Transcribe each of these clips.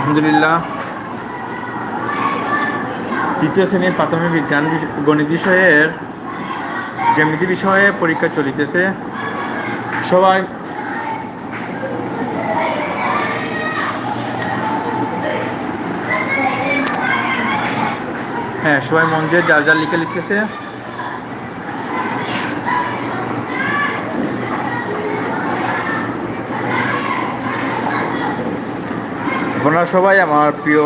আলহামদুলিল্লাহ। তৃতীয় শ্রেণির প্রাথমিক বিজ্ঞান গণিত বিষয়ের জ্যামিতি বিষয়ে পরীক্ষা চলিতেছে। সবাই হ্যাঁ সবাই মন দিয়ে যার যার লিখে লিখতেছে। আপনারা সবাই আমার প্রিয়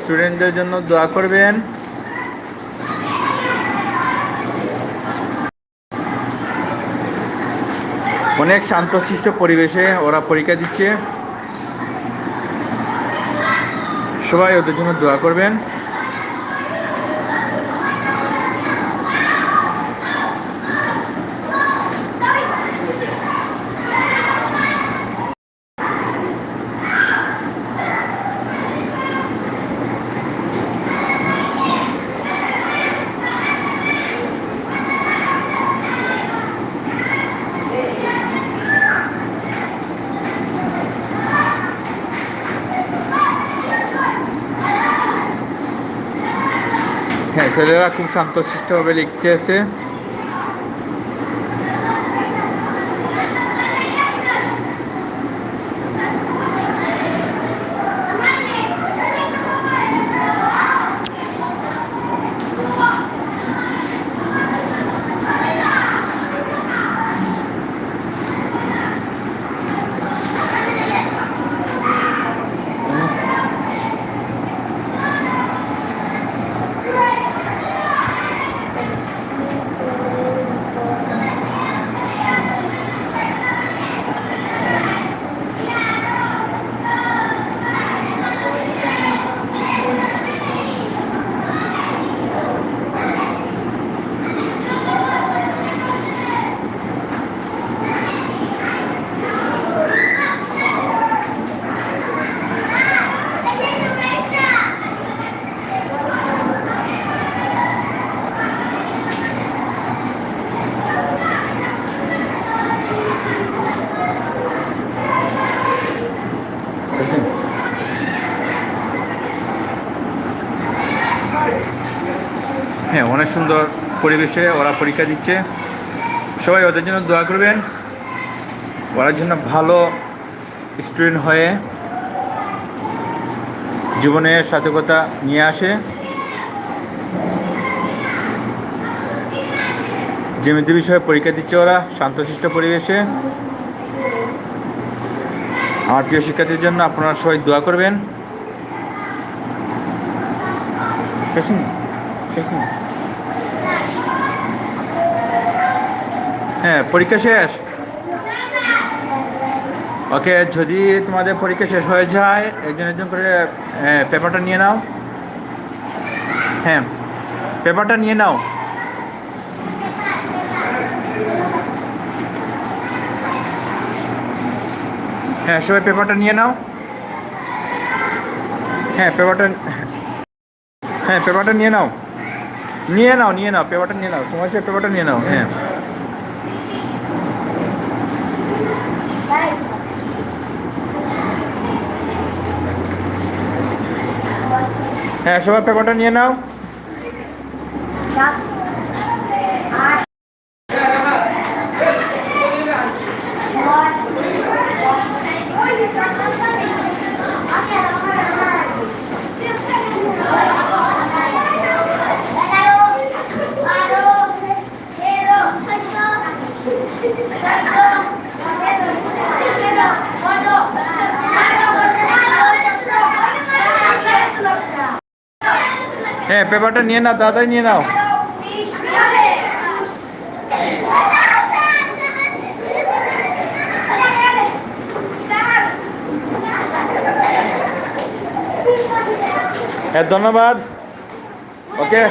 স্টুডেন্টদের জন্য দোয়া করবেন। অনেক শান্তশিষ্ট পরিবেশে ওরা পরীক্ষা দিচ্ছে। সবাই ওদের জন্য দোয়া করবেন। হ্যাঁ ছেলেরা খুব শান্তশিষ্টভাবে লিখতে অনেক সুন্দর পরিবেশে ওরা পরীক্ষা দিচ্ছে। সবাই ওদের জন্য দোয়া করবেন। ওরার জন্য ভালো স্টুডেন্ট হয়ে জীবনে সার্থকতা নিয়ে আসে। জ্যামিতি বিষয়ে পরীক্ষা দিচ্ছে ওরা, শান্তশিষ্ট পরিবেশে। আমার প্রিয় শিক্ষার্থীর জন্য আপনারা সবাই দোয়া করবেন। শেষ শেষ? হ্যাঁ পরীক্ষা শেষ? ওকে যদি তোমাদের পরীক্ষা শেষ হয়ে যায় একজন একজন করে হ্যাঁ, পেপারটা নিয়ে নাও। হ্যাঁ পেপারটা নিয়ে নাও। হ্যাঁ সবাই পেপারটা নিয়ে নাও। হ্যাঁ পেপারটা হ্যাঁ পেপারটা নিয়ে নাও। নিয়ে নাও নিয়ে নাও, পেপারটা নিয়ে নাও, সময় সে পেপারটা নিয়ে নাও হ্যাঁ। হ্যাঁ সবার পেপারটা নিয়ে নাও। হ্যাঁ পেপারটা নিয়ে নাও দাদাই নিয়ে নাও। হ্যাঁ ধন্যবাদ। ওকে।